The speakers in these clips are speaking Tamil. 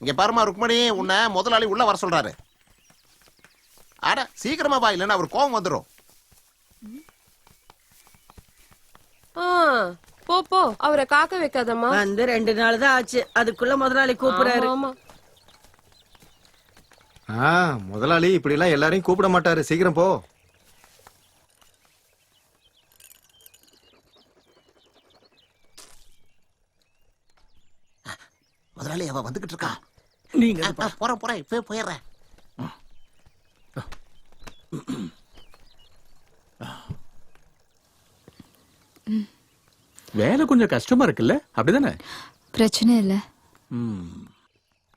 இங்க பாருமா ருக்மணி உன்னை முதலாளி உள்ள வர சொல்றாரு. அட சீக்கிரமா வா இல்லைன்னா அவர் கோவம் வந்துடும் ஆ, போ போ அவரை காக்க வைக்காதம்மா. வந்து ரெண்டு நாள் தான் ஆச்சு. அதுக்குள்ள முதலாளி கூப்பிடுறாரு. ஆமா, ஆமா. ஆ முதலாளி இப்படி எல்லாம் எல்லாரையும் கூப்பிட மாட்டாரு. சீக்கிரம் போ. முதலாளி அவ வந்துகிட்டு இருக்கா. நீங்க போறேன் போறேன். இப்பவே போயிடுறேன். வேலை கொஞ்சம் கஷ்டமா இருக்குல்ல? அப்படிதானே? பிரச்சனை இல்ல.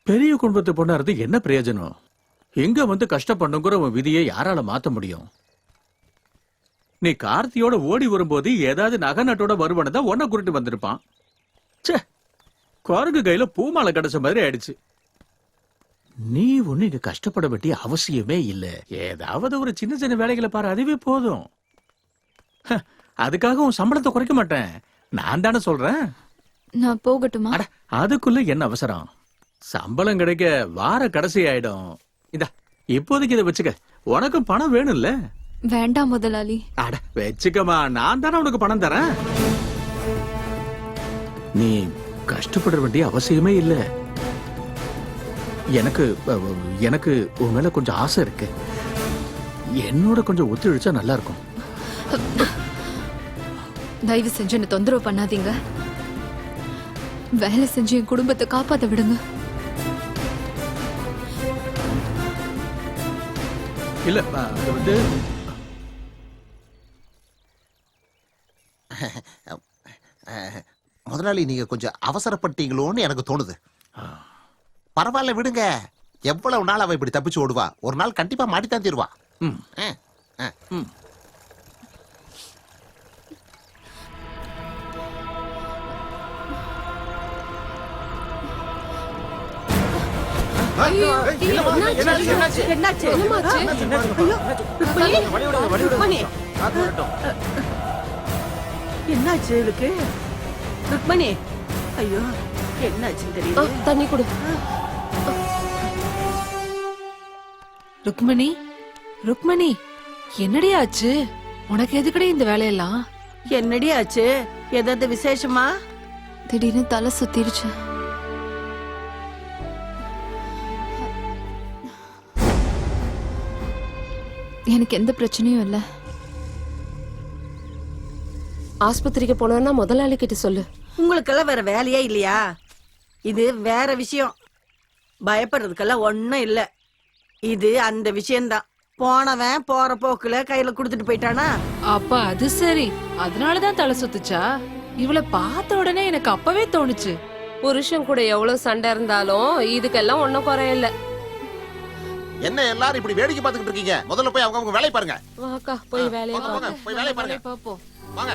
பெரிய குடும்பத்து பொண்ணா இருந்து என்ன பிரயோஜனம்? எங்க வந்து கஷ்டப்படணுங்கிற உன் விதியை யாரால மாத்த முடியும்? நீ கார்த்தியோட ஓடி வரும்போது ஏதாவது நகை நட்டோட வருவன தான் ஒன்ன குறிட்டு வந்திருப்பான். ச்சே குரங்கு கையில பூமாலை கிடைச்ச மாதிரி ஆயிடுச்சு. நீ ஒண்ணு இங்க கஷ்டப்பட வேண்டிய அவசியமே இல்ல. ஏதாவது ஒரு சின்ன சின்ன வேலைகளை பாரு அதுவே போதும். ஹ, அதுக்காக உன் சம்பளத்தை குறைக்க மாட்டேன். நான் தானே சொல்றேன். நான் போகட்டுமா? அட அதுக்குள்ள என்ன அவசரம்? சம்பளம் கிடைக்க வார கடைசி ஆயிடும். இந்தா இப்போதைக்கு இதை வச்சுக்க. உனக்கு பணம் வேணும்ல? வேண்டாம் முதலாளி. அட வச்சுக்கமா நான் தானே உனக்கு பணம் தரேன். நீ கஷ்டப்பட வேண்டிய அவசியமே இல்ல. எனக்கு எனக்கு உன் மேல கொஞ்சம் ஆசை இருக்கு. என்னோட கொஞ்சம் ஒத்துழைச்சா நல்லா இருக்கும் தயவு செஞ்சு என்ன தொந்தரவு பண்ணாதீங்க. வேலை செஞ்சு என் குடும்பத்தை காப்பாத்த விடுங்க. இல்ல அது வந்து முதலாளி நீங்க கொஞ்சம் அவசரப்பட்டீங்களோன்னு எனக்கு தோணுது. பரவாயில்ல விடுங்க. எவ்வளவு நாள் அவ இப்படி தப்பிச்சு ஓடுவா? ஒரு நாள் கண்டிப்பா மாட்டித்தான் தீருவா. என்னாச்சு? இவளுக்கு ருக்மணி. ஐயோ என்னாச்சுன்னு ஆ, தெரியல. தண்ணி கொடு. ருக்மணி ருக்மணி என்னடி ஆச்சு? உனக்கு எதுக்கடி இந்த வேலையெல்லாம்? என்னடி ஆச்சு? ஏதாவது விசேஷமா? திடீர்னு தலை சுத்திருச்சு எனக்கு எந்த பிரச்சனையும் இல்ல. ஆஸ்பத்திரிக்கு போனோம்னா முதலாளி கிட்ட சொல்லு. உங்களுக்கெல்லாம் வேற வேலையே இல்லையா? இது வேற விஷயம். பயப்படுறதுக்கெல்லாம் ஒண்ணும் இல்ல. இது அந்த விஷயம்தான். போனவன் போற போக்குல கையில குடுத்துட்டு போயிட்டானா? அப்ப அது சரி. அதனாலதான் தலை சுத்துச்சா? இவளை பார்த்த உடனே எனக்கு அப்பவே தோணுச்சு. புருஷன் கூட எவ்வளவு சண்டை இருந்தாலும் இதுக்கெல்லாம் ஒண்ணும் குறையில்ல. என்ன எல்லாரும் இப்படி வேடிக்கை பார்த்துக்கிட்டு இருக்கீங்க? முதல்ல போய் அவங்க அவங்க வேலையை பாருங்க. வாக்கா போய் வேலையை போய் வேலையை பாருங்க. பாப்போம் வாங்க.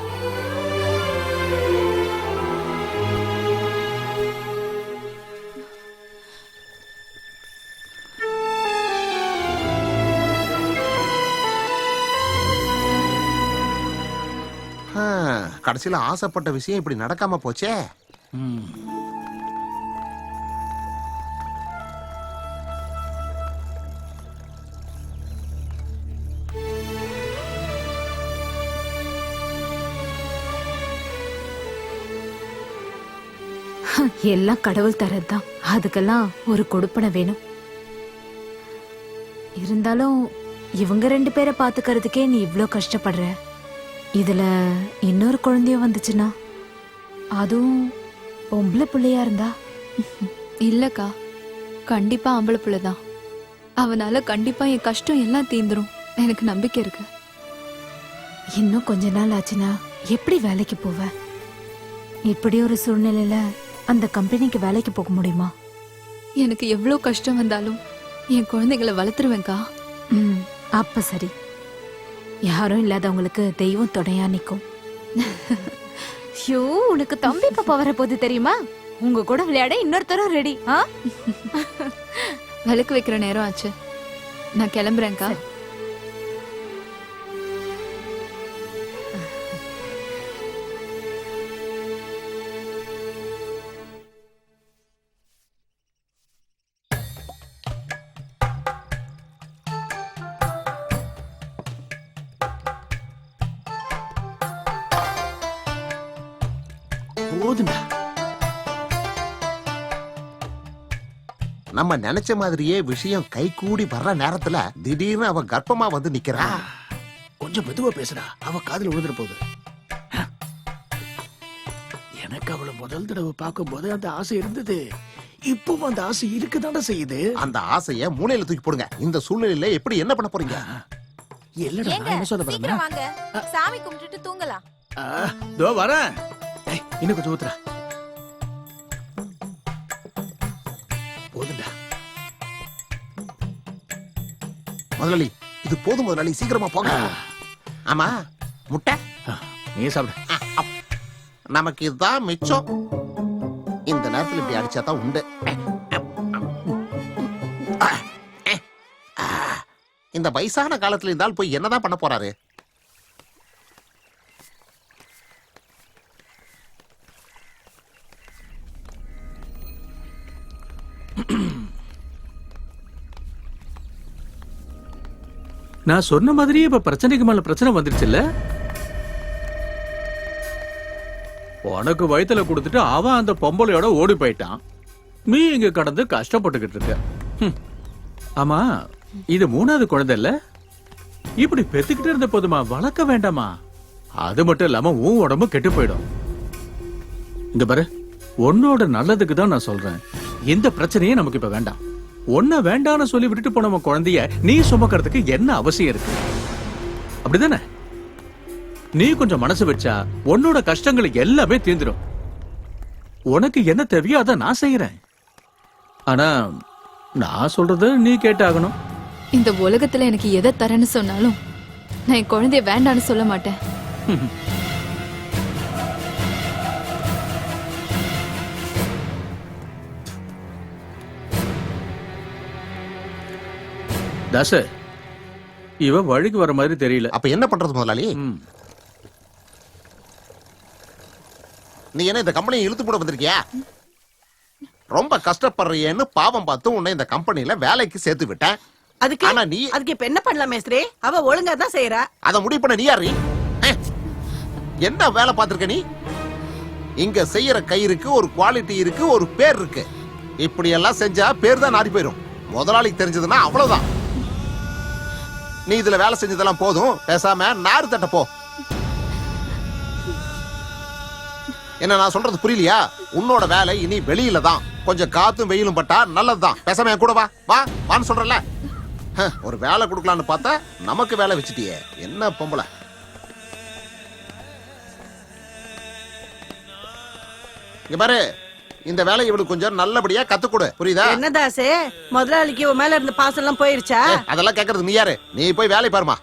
கடைசியில ஆசைப்பட்ட விஷயம் இப்படி நடக்காம போச்சே. எல்லாம் கடவுள் தரதுதான் அதுக்கெல்லாம் ஒரு கொடுப்பனை வேணும். இருந்தாலும் இவங்க ரெண்டு பேரை பாத்துக்கிறதுக்கே நீ இவ்ளோ கஷ்டப்படுற. இதுல இன்னொரு குழந்தையும் வந்துச்சுன்னா? அதுவும் பொம்பளை பிள்ளையா இருந்தா? இல்லக்கா கண்டிப்பா ஆம்பளை பிள்ளைதான் அவனால கண்டிப்பா என் கஷ்டம் எல்லாம் தீந்துரும் எனக்கு நம்பிக்கை இருக்கு. இன்னும் கொஞ்ச நாள் ஆச்சுன்னா எப்படி வேலைக்கு போவ? இப்படி ஒரு சூழ்நிலையில அந்த கம்பெனிக்கு வேலைக்கு போக முடியுமா? எனக்கு எவ்வளவு கஷ்டம் வந்தாலும் என் குழந்தைகளை வளர்த்துருவேன்க்கா. ம் அப்ப சரி. யாரும் இல்லாதவங்களுக்கு தெய்வம் துணையா நிக்கும். ஷோ உனக்கு தம்பி பாப்பா வர போது தெரியுமா? உங்க கூட விளையாட இன்னொருத்தரும் ரெடி ஆ? விளக்கு வைக்கிற நேரம் ஆச்சு. நான் கிளம்புறேன்க்கா. போதுண்டா. நம்ம நினைச்ச மாதிரியே விஷயம் கை கூடி வர்ற நேரத்துல திடீர்னு அவ கர்ப்பமா வந்து நிக்கிறா கொஞ்சம் மெதுவா பேசுடா. அவ காதுல விழுந்துற போகுது எனக்கு அவளை முதல் தடவை பார்க்கும்போது அந்த ஆசை இருந்தது. இப்பவும் அந்த ஆசை இருக்குதானே செய்யுது? அந்த ஆசைய மூளையில தூக்கி போடுங்க. இந்த சூழ்நிலையில எப்படி என்ன பண்ண போறீங்க? இல்லடா நான் என்ன சொல்ல வாங்க. சாமி கும்பிட்டுட்டு தூங்கலாம். இதோ வரேன். இன்னும் கொஞ்சம் ஊத்துறா போதுண்டா முதலாளி இது போதும் முதலாளி சீக்கிரமா போங்க. ஆமா முட்டை? நீ சாப்பிடு. நமக்கு இதுதான் மிச்சம். இந்த நேரத்துல இப்படி அடிச்சா தான் உண்டு. இந்த வயசான காலத்துல இருந்தால் போய் என்னதான் பண்ண போறாரு? நான் சொன்ன மாதிரியே இப்ப பிரச்சனைக்கு மேல பிரச்சனை வந்துருச்சுல்ல? உனக்கு வயிற்றுல கொடுத்துட்டு அவன் அந்த பொம்பளையோட ஓடி போயிட்டான். நீ இங்க கடந்து கஷ்டப்பட்டுக்கிட்டு இருக்க. ஆமா இது மூணாவது குழந்தை இல்ல? இப்படி பெத்துக்கிட்டு இருந்த போதுமா வளர்க்க வேண்டாமா? அது மட்டும் இல்லாம உன் உடம்பு கெட்டு போயிடும். இங்க பாரு உன்னோட நல்லதுக்கு தான் நான் சொல்றேன். எந்த பிரச்சனையும் நமக்கு இப்ப வேண்டாம். உன்ன வேண்டாம்னு சொல்லி விட்டுட்டு போனவன் குழந்தைய நீ சுமக்கிறதுக்கு என்ன அவசியம் இருக்கு? அப்படிதானே? நீ கொஞ்சம் மனசு வச்சா உன்னோட கஷ்டங்கள் எல்லாமே தீர்ந்துடும் உனக்கு என்ன தேவையோ அதை நான் செய்யறேன். ஆனா நான் சொல்றது நீ கேட்டாகணும். இந்த உலகத்துல எனக்கு எதை தரேன்னு சொன்னாலும் நான் என் குழந்தைய வேண்டான்னு சொல்ல மாட்டேன். தாச. இவ வழிக்கு வர மாதிரி தெரியல. அப்ப என்ன பண்றது முதலாளி? ம். நீ என்ன இந்த கம்பெனியை இழுத்து போட வந்திருக்கியா? ரொம்ப கஷ்டப்படுறியேன்னு பாவம் பார்த்து உன்னை இந்த கம்பெனில வேலைக்கு சேர்த்து விட்டேன். அதுக்கு? ஆனா நீ அதுக்கு இப்ப என்ன பண்ணலாம் மேஸ்திரி அவ ஒழுங்கா தான் செய்யறா அதை முடிவு பண்ண நீ யாரு? அஹ். என்ன வேலை பார்த்திருக்க நீ? இங்க செய்யற கயிறுக்கு ஒரு குவாலிட்டி இருக்கு ஒரு பேர் இருக்கு. இப்படி எல்லாம் செஞ்சா பேர் தான் நாடி போயிரும். முதலாளிக்கு தெரிஞ்சதுன்னா அவ்வளவுதான். நீ இதுல வேலை செஞ்சதெல்லாம் போதும். பேசாம நாறு தட்ட போ. என்ன நான் சொல்றது புரியலையா? உன்னோட வேலை இனி வெளியில தான். கொஞ்சம் காத்தும் வெயிலும் பட்டா நல்லதுதான். பேசாம என் கூட வா. வா வான்னு சொல்றல ஒரு வேலை கொடுக்கலான்னு பார்த்தா நமக்கு வேலை வச்சுட்டியே. என்ன பொம்பளை. இங்க பாரு. இந்த வேலையை இவனுக்கு கொஞ்சம் நல்லபடியா கத்துக் கொடு புரியுதா? என்ன தாசே? முதலாளிக்கு உன் மேல இருந்த பாசம் எல்லாம் போயிருச்சா? ஏய், அதெல்லாம் கேக்குறது நீ யாரு? நீ போய் வேலை பாருமா.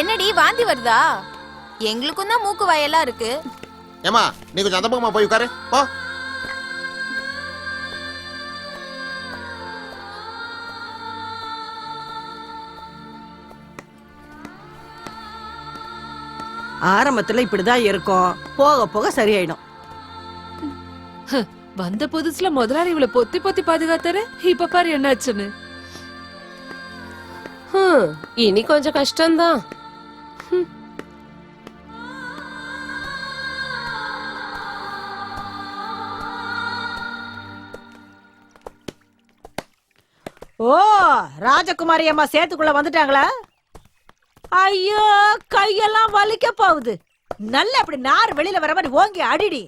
என்னடி வாந்தி வருதா? எங்களுக்கும் தான் மூக்கு வாயெல்லாம் இருக்கு. ஏமா நீ கொஞ்சம் அந்த பக்கமா போய் உட்காரு. போ. ஆரம்பத்துல இப்படிதான் இருக்கும். போக போக சரியாயிடும். வந்த புதுசுல முதலாளி இவளை பொத்தி பொத்தி பாதுகாத்தாரு? இப்ப பாரு என்னாச்சுன்னு. ஹம், இனி கொஞ்சம் கஷ்டம்தான். ஓ ராஜகுமாரி அம்மா சேத்துக்குள்ள வந்துட்டாங்களா? ஐயோ கையெல்லாம் வலிக்க போகுது. நல்ல அப்படி நார் வெளியில வர மாதிரி ஓங்கி அடிடி.